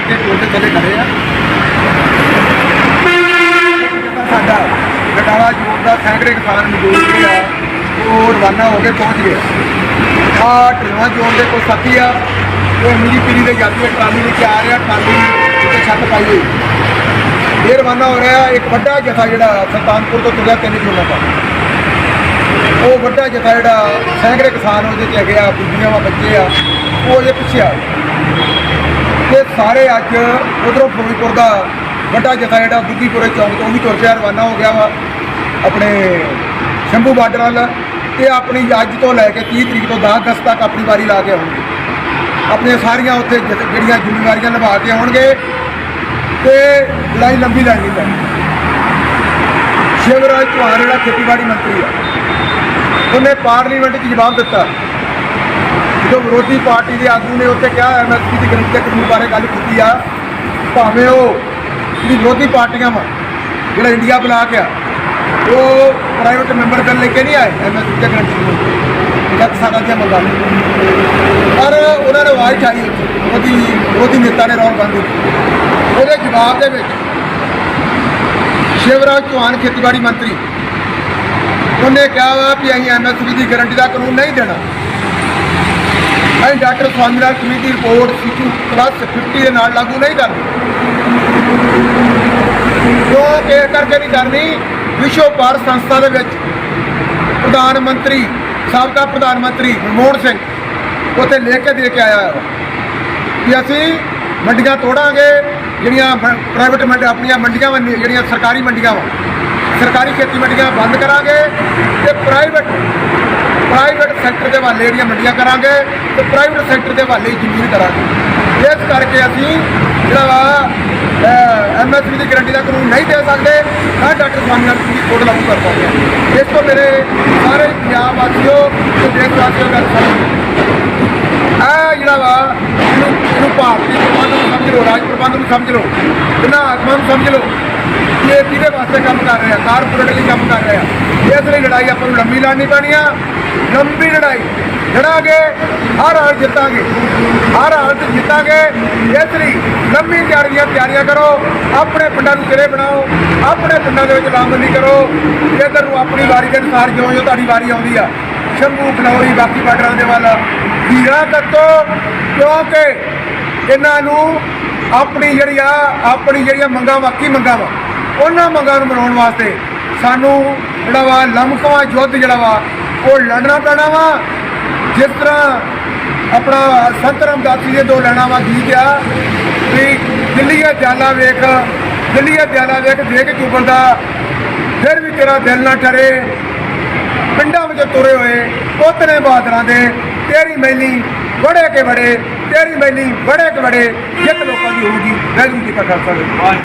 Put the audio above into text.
ਨਾਲ ਤੇ ਪੁਲ ਦੇ ਥੱਲੇ ਆ। ਸਾਡਾ ਗਟਾਲਾ ਜੋਨ ਦਾ ਸੈਂਕੜੇ ਕਿਸਾਨ ਮਜ਼ਦੂਰ ਜੀ ਆ, ਉਹ ਰਵਾਨਾ ਹੋ ਕੇ ਪਹੁੰਚ ਗਿਆ ਆ ਢਲਵਾ ਜੋਨ ਦੇ ਕੋਈ ਸਾਥੀ ਆ, ਉਹ ਮੇਰੀ ਪੀੜੀ ਦੇ ਜਾਂਦੇ ਟਰਾਲੀ ਵਿੱਚ ਆ ਰਿਹਾ, ਟਰਾਲੀ ਉੱਤੇ ਛੱਤ ਪਾਈ ਹੋਈ। ਇਹ ਰਵਾਨਾ ਹੋ ਰਿਹਾ ਇੱਕ ਵੱਡਾ ਜਥਾ ਜਿਹੜਾ ਸੁਲਤਾਨਪੁਰ ਤੋਂ ਤੁਰਿਆ ਤਿੰਨ ਜੋਨਾਂ ਦਾ ਉਹ ਵੱਡਾ ਜਥਾ ਜਿਹੜਾ ਸੈਂਕੜੇ ਕਿਸਾਨ ਉਹਦੇ ਚ ਗਿਆ ਆ ਬੁੱਢੀਆਂ ਵਾ, ਬੱਚੇ ਆ, ਉਹ ਅਜੇ ਪਿੱਛੇ ਆ। ਤੇ ਸਾਰੇ ਅੱਜ ਉਧਰੋਂ ਫਿਰੋਜ਼ਪੁਰ ਦਾ ਵੱਡਾ ਜਥਾ ਜਿਹੜਾ ਬੁੱਧੀਪੁਰੇ ਚੌਂਕ ਤੋਂ ਉਹ ਵੀ ਤੁਰ ਪਿਆ, ਰਵਾਨਾ ਹੋ ਗਿਆ ਵਾ ਆਪਣੇ ਸ਼ੰਭੂ ਬਾਰਡਰ ਵੱਲ ਤੇ ਆਪਣੀ ਅੱਜ ਤੋਂ ਲੈ ਕੇ 30 ਤਰੀਕ ਤੋਂ 10 ਅਗਸਤ ਤੱਕ ਆਪਣੀ ਵਾਰੀ ਲਾ ਕੇ ਆਉਣਗੇ। ਆਪਣੀਆਂ ਸਾਰੀਆਂ ਉੱਥੇ ਜਿ- ਜਿਹੜੀਆਂ ਜ਼ਿੰਮੇਵਾਰੀਆਂ ਨਿਭਾ ਕੇ ਆਉਣਗੇ ਤੇ ਲੜਾਈ ਲੰਬੀ ਲੜਨੀ ਪੈਣੀ। ਸ਼ਿਵਰਾਜ ਚੌਹਾਨ ਜਿਹੜਾ ਖੇਤੀਬਾੜੀ ਮੰਤਰੀ ਆ, ਉਹਨੇ ਪਾਰਲੀਮੈਂਟ 'ਚ ਜਵਾਬ ਦਿੱਤਾ। ਜਦੋਂ ਵਿਰੋਧੀ ਪਾਰਟੀ ਦੇ ਆਗੂ ਨੇ ਉੱਥੇ ਕਿਹਾ ਐਮਐਸਪੀ ਦੀ ਗਰੰਟੀ ਦੇ ਕਾਨੂੰਨ ਬਾਰੇ ਗੱਲ ਕੀਤੀ ਆ, ਭਾਵੇਂ ਉਹ ਜਿਹੜੀ ਵਿਰੋਧੀ ਪਾਰਟੀਆਂ ਵਾ, ਜਿਹੜਾ ਇੰਡੀਆ ਬਲਾਕ ਆ, ਉਹ ਪ੍ਰਾਈਵੇਟ ਮੈਂਬਰ ਕਰਨ ਲੈ ਕੇ ਨਹੀਂ ਆਏ ਐਮਐਸਪੀ ਦੀ ਗਰੰਟੀ ਨੂੰ ਜਦ ਸਾਡਾ ਤੇ ਮੰਗਾ ਪਰ ਉਹਨਾਂ ਨੇ ਆਵਾਜ਼ ਉਠਾਈ ਉੱਥੇ, ਉਹਦੀ ਵਿਰੋਧੀ ਨੇਤਾ ਨੇ ਰਾਹੁਲ ਗਾਂਧੀ ਉਹਦੇ ਜਵਾਬ ਦੇ ਵਿੱਚ ਸ਼ਿਵਰਾਜ ਚੌਹਾਨ ਖੇਤੀਬਾੜੀ ਮੰਤਰੀ, ਉਹਨੇ ਕਿਹਾ ਵਾ ਵੀ ਅਸੀਂ ਐਮਐਸਪੀ ਦੀ ਗਾਰੰਟੀ ਦਾ ਕਾਨੂੰਨ ਨਹੀਂ ਦੇਣਾ। ਅਸੀਂ ਡਾਕਟਰ ਸਵਾਮੀਨਾਥਨ ਕਮੇਟੀ ਦੀ ਰਿਪੋਰਟ ਸੀਟੂ ਪਲੱਸ 50 ਦੇ ਨਾਲ ਲਾਗੂ ਨਹੀਂ ਕਰਦੇ ਕਿਉਂ ਇਹ ਕਰਕੇ ਨਹੀਂ ਕਰਨੀ, ਵਿਸ਼ਵ ਭਾਰਤ ਸੰਸਥਾ ਦੇ ਵਿੱਚ ਪ੍ਰਧਾਨ ਮੰਤਰੀ, ਸਾਬਕਾ ਪ੍ਰਧਾਨ ਮੰਤਰੀ ਮਨਮੋਹਨ ਸਿੰਘ ਉੱਥੇ ਲਿਖ ਕੇ ਦੇ ਕੇ ਆਇਆ ਹੈ ਕਿ ਅਸੀਂ ਮੰਡੀਆਂ ਤੋੜਾਂਗੇ, ਜਿਹੜੀਆਂ ਪ੍ਰਾਈਵੇਟ ਮੰਡ, ਆਪਣੀਆਂ ਮੰਡੀਆਂ ਵਾ, ਜਿਹੜੀਆਂ ਸਰਕਾਰੀ ਮੰਡੀਆਂ ਵਾ। ਸਰਕਾਰੀ ਖੇਤੀ ਮੰਡੀਆਂ ਬੰਦ ਕਰਾਂਗੇ ਤੇ ਪ੍ਰਾਈਵੇਟ ਪ੍ਰਾਈਵੇਟ ਸੈਕਟਰ ਦੇ ਹਵਾਲੇ ਜਿਹੜੀਆਂ ਮੰਡੀਆਂ ਕਰਾਂਗੇ ਤੇ ਪ੍ਰਾਈਵੇਟ ਸੈਕਟਰ ਦੇ ਹਵਾਲੇ ਜ਼ਮੀਨ ਕਰਾਂਗੇ। ਇਸ ਕਰਕੇ ਅਸੀਂ ਜਿਹੜਾ ਵਾ ਐਮਐਸਪੀ ਦੀ ਗਰੰਟੀ ਦਾ ਕਾਨੂੰਨ ਨਹੀਂ ਦੇ ਸਕਦੇ, ਨਾ ਡਾਕਟਰ ਸਵਾਮੀਨਾਥਨ ਦੀ ਕੋਡ ਲਾਗੂ ਕਰ ਸਕਦੇ ਹਾਂ। ਇਸ ਤੋਂ ਮੇਰੇ ਸਾਰੇ ਪੰਜਾਬ ਵਾਸੀਓ ਤੇ ਦੇਸ਼ ਵਾਸੀਓ ਦਾ ਸਲਾਮ ਆ ਜਿਹੜਾ ਵਾ, ਇਹਨੂੰ ਇਹਨੂੰ ਭਾਰਤੀ ਪ੍ਰਬੰਧ ਨੂੰ ਸਮਝ ਲਓ, ਰਾਜ ਪ੍ਰਬੰਧ ਨੂੰ ਸਮਝ ਲਓ ਇਹਨਾਂ ਆਤਮਾ ਨੂੰ ਸਮਝ ਲਓ। ਕਿ ਇਹ ਕਿਹਦੇ ਵਾਸਤੇ ਕੰਮ ਕਰ ਰਿਹਾ? ਕਾਰਪੋਰੇਟ ਲਈ ਕੰਮ ਕਰ ਰਿਹਾ। ਇਸ ਲਈ ਲੜਾਈ ਆਪਾਂ ਨੂੰ ਲੰਬੀ ਲੜਨੀ ਪੈਣੀ ਆ। ਲੰਬੀ ਲੜਾਈ। ਲੜਾਂਗੇ, ਹਰ ਹਾਲ ਜਿੱਤਾਂਗੇ। ਹਰ ਹਾਲ ਜਿੱਤਾਂਗੇ। ਇਸ ਲਈ ਲੰਬੀ ਤਿਆਰੀਆਂ ਤਿਆਰੀਆਂ ਕਰੋ। ਆਪਣੇ ਪਿੰਡਾਂ ਨੂੰ ਕਿਰੇ ਬਣਾਓ। ਆਪਣੇ ਪਿੰਡਾਂ ਦੇ ਵਿੱਚ ਲਾਮਬੰਦੀ ਕਰੋ। ਇਧਰ ਨੂੰ ਆਪਣੀ ਵਾਰੀ ਦੇ ਅਨੁਸਾਰ ਜਿਉਂ ਜਿਉਂ ਤੁਹਾਡੀ ਵਾਰੀ ਆਉਂਦੀ ਆ। ਸ਼ੰਭੂ, ਖਨੌਰੀ, ਬਾਕੀ ਬਾਰਡਰਾਂ ਦੇ ਵੱਲ। ਹੀਰਾ ਕੱਟੋ ਕਿਉਂਕਿ ਇਹਨਾਂ ਨੂੰ ਆਪਣੀ ਜਿਹੜੀ ਆ, ਆਪਣੀ ਜਿਹੜੀਆਂ ਮੰਗਾਂ ਵਾਕੀ ਮੰਗਾਂ ਵਾ, ਉਹਨਾਂ ਮੰਗਾਂ ਨੂੰ ਮਨਾਉਣ ਵਾਸਤੇ ਸਾਨੂੰ ਜਿਹੜਾ ਵਾ ਲਮਕਵਾ ਯੁੱਧ ਜਿਹੜਾ ਵਾ, ਉਹ ਲੜਨਾ ਪੈਣਾ ਵਾ। ਜਿਸ ਤਰ੍ਹਾਂ ਆਪਣਾ ਸੰਤ ਰਾਮਦਾਸੀ ਦੇ ਦੋ ਲੈਣਾ ਵਾ ਗੀਤ ਆ, ਵੀ ਦਿੱਲੀ ਦਿੱਲੀਏ ਜਾਲਾ ਵੇਖ, ਦਿੱਲੀ ਦਿੱਲੀਏ ਜਾਲਾ ਵੇਖ, ਦੇਖ ਚੁੱਪਦਾ ਫਿਰ ਵੀ ਤੇਰਾ ਦਿਲ ਨਾ ਠਰੇ। ਪਿੰਡਾਂ ਵਿੱਚ ਤੁਰੇ ਹੋਏ ਪੋਤਰੇ ਬਾਦਰਾਂ ਦੇ, ਤੇਰੀ ਮੈਲੀ ਬੜੇ ਕੇ ਬੜੇ ਤੇਰੀ ਮੈਲੀ ਬੜੇ ਕੇ ਬੜੇ ਜਿੱਤ ਲੋਕਾਂ ਦੀ ਹੋਊਗੀ। ਵੈਗਰੂ ਜੀ ਕਾ ਖਾਲਸਾ।